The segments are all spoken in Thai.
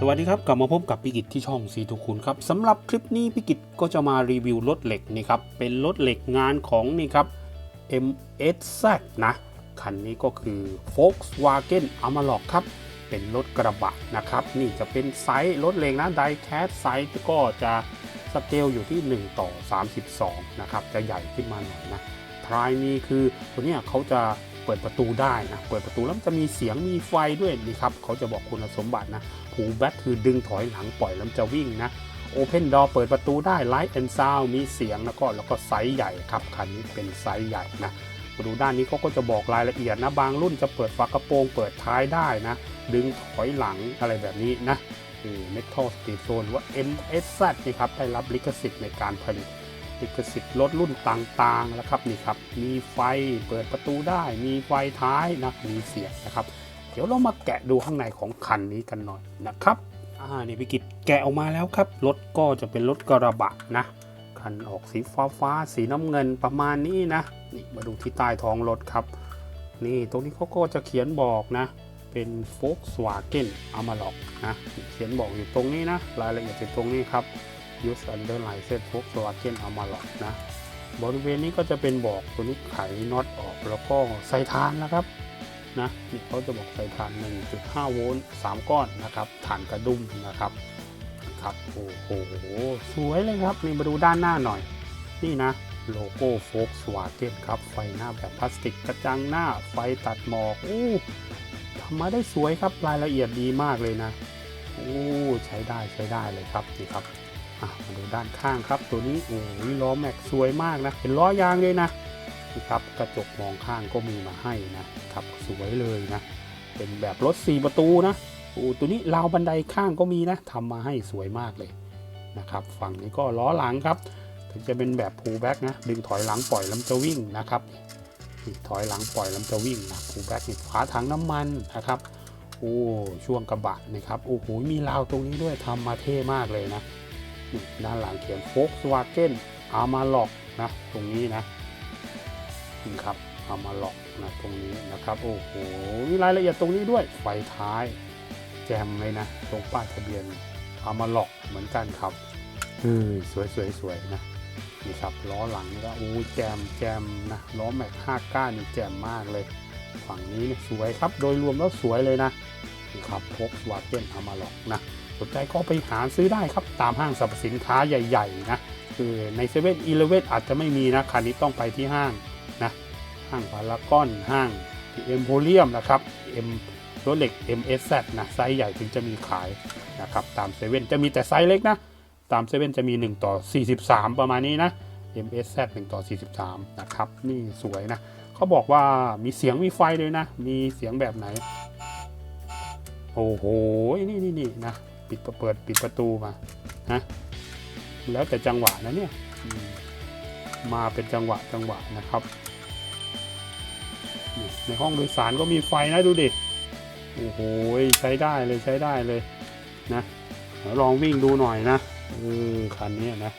สวัสดีครับ กลับมาพบกับพิกิจที่ช่องสีทุกคุณครับสำหรับคลิปนี้พิกิจก็จะมารีวิวรถเหล็กนี่ครับเป็นรถเหล็กงานของนี่ครับ MSZ นะคันนี้ก็คือ Volkswagen Amarok ครับ เป็นรถกระบะนะครับ นี่จะเป็นไซส์รถเหล็กนะไดแคสไซส์ก็จะสเกลอยู่ที่ 1 ต่อ 32 นะครับ จะใหญ่ขึ้นมาหน่อยนะพรายมีคือตัวนี้เขาจะ เปิดประตูได้นะเปิดประตูแล้วจะมีเสียงมีไฟด้วยนี่ครับเขาจะบอกคุณสมบัตินะผูแบทคือดึงถอยหลังปล่อยแล้วจะวิ่งนะ Open Door เปิดประตูได้ Light and Sound มีเสียงแล้วก็แล้วก็ไซส์ใหญ่ครับคันนี้เป็นไซส์ใหญ่นะมาดูด้านนี้เขาก็จะบอกรายละเอียดนะบางรุ่นจะเปิดฝากระโปรงเปิดท้ายได้นะ ดึงถอยหลังอะไรแบบนี้นะเมทัลสตีโซนว่า MSZ นี่ครับได้รับลิขสิทธิ์ในการผลิต ลิขสิทธิ์รถรุ่นต่างๆแล้วครับนี่ครับมีไฟเปิดประตูได้ มีไฟท้ายนะมีเสียงนะครับ เดี๋ยวเรามาแกะดูข้างในของคันนี้กันหน่อยนะครับอ่านี่พิกิจแกะออกมาแล้วครับรถก็จะเป็นรถกระบะนะคันออกสีฟ้าฟ้าๆสีน้ำเงินประมาณนี้นะนี่มาดูที่ใต้ท้องรถครับ นี่ตรงนี้เขาก็จะเขียนบอกนะ เป็น Volkswagen Amarok นะเขียนบอกอยู่ตรงนี้นะ รายละเอียดอยู่ตรงนี้ครับ Use under license Volkswagen Amarok นะ บริเวณนี้ก็จะเป็นบอกตัวนี้ไขน็อตออกแล้วก็ใส่ทานนะครับนะนี่เขาจะบอกใส่ถ่าน 1.5 โวลต์ 3 ก้อนนะครับถ่านกระดุมนะครับครับโอ้โหสวยเลยครับนี่มาดูด้านหน้าหน่อย นี่นะโลโก้ Volkswagen ครับ ไฟหน้าแบบพลาสติกกระจังหน้าไฟตัดหมอกอู้ทำมาได้สวยครับรายละเอียดดีมากเลยนะโอ้ใช้ได้ใช้ได้เลยครับนี่ครับ มาดูด้านข้างครับ ตัวนี้โอ้ยล้อแม็กสวยมากนะเป็นล้อยางเลยนะนะครับกระจกมองข้างก็มีมาให้นะครับสวยเลยนะ เป็นแบบรถ 4 ประตูนะโอ้ตัวนี้ราวบันไดข้างก็มีนะทำมาให้สวยมากเลยนะครับฝั่งนี้ก็ล้อหลังครับถึงจะเป็นแบบพูแบ็กนะดึงถอยหลังปล่อยล้วมันจะวิ่งนะครับนี่ถอยหลังปล่อยล้วมันจะวิ่งนะพูแบ็กนี่ฝาถังน้ำมันนะครับโอ้ช่วงกระบะนะครับโอ้โหมีราวตรงนี้ด้วยทำมาเท่มากเลยนะ ด้านหลังเขียน Volkswagen Amarok นะตรงนี้นะนี่ครับเอามาล็อกนะตรงนี้นะครับโอ้โหมีรายละเอียดตรงนี้ด้วยไฟท้าย แจมเลยนะ ตรงป้ายทะเบียนเอามาล็อกเหมือนกันครับเออสวยสวยสวยนะนี่ครับล้อหลังก็โอ้แจมแจมนะล้อแม็กห้าก้านี่แจมมากเลย ฝั่งนี้เนี่ยสวยครับโดยรวมแล้วสวยเลยนะนี่ครับพกวาเก้นเอามาล็อกนะ สนใจก็ไปหาซื้อได้ครับ ตามห้างสรรพสินค้าใหญ่ๆนะคือในเซเว่นอีเลเวนอาจจะไม่มีนะคันนี้ต้องไปที่ห้างนะห้างพารากอนห้างเอ็มโพเรียมนะครับเอ็มรถเหล็ก MSZ นะไซส์ใหญ่ถึงจะมีขายนะครับตามเซเว่นจะมีแต่ไซส์เล็กนะ ตามเซเว่นจะมี 1 ต่อ 43 ประมาณนี้นะ MSZ 1 ต่อ 43 นะครับ นี่สวยนะ เขาบอกว่ามีเสียงมีไฟเลยนะ มีเสียงแบบไหน โอ้โห นี่นี่นี่นะ ปิดเปิดปิดประตูมานะแล้วแต่จังหวะนะเนี่ยมาเป็นจังหวะจังหวะนะครับ ในห้องโดยสารก็มีไฟนะดูดิโอ้โหใช้ได้เลยใช้ได้เลยนะเดี๋ยวลองวิ่งดูหน่อยนะเออคันนี้นะ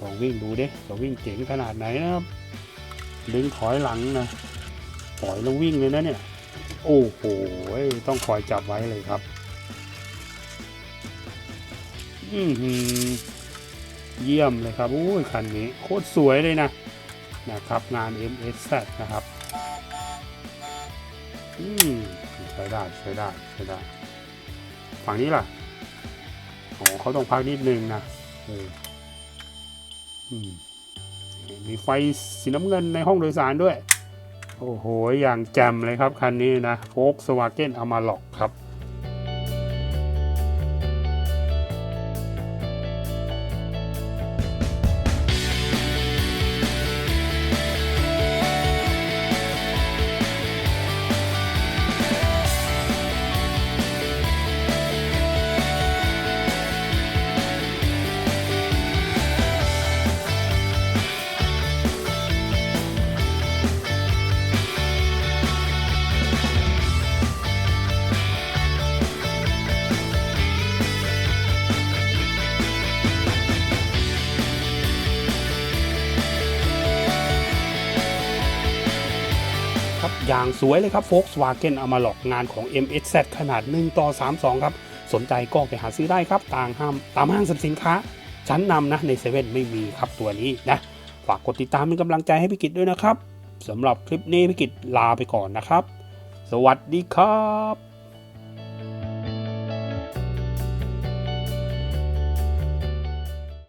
ลองวิ่งดูดิจะวิ่งเจ๋งขนาดไหนนะครับดึงถอยหลังนะถอยแล้ววิ่งเลยนะเนี่ย โอ้โหต้องคอยจับไว้เลยครับ อือหือเยี่ยมเลยครับโอ้ยคันนี้โคตรสวยเลยนะนะครับงาน MSZ นะครับอืมใช้ได้ใช้ได้ใช้ได้ ฝั่งนี้ล่ะอ๋อเขาต้องพักนิดนึงนะเอออืมมีไฟสีน้ำเงินในห้องโดยสารด้วย โอ้โห อย่างแจ่มเลยครับคันนี้นะโฟกสวาเกนอามาล็อกครับ อย่างสวยเลยครับ Volkswagen a m a l o g งานของ MHZ ขนาด 1 ต่อ 32 ครับ สนใจก็ไปหาซื้อได้ครับต่างห้างตามห้างสรรพสินค้า ชั้นนำนะในเซเว่นไม่มีครับตัวนี้นะ ฝากกดติดตามเป็นกำลังใจให้พิกิตด้วยนะครับสำหรับคลิปนี้พิกิตลาไปก่อนนะครับ สวัสดีครับ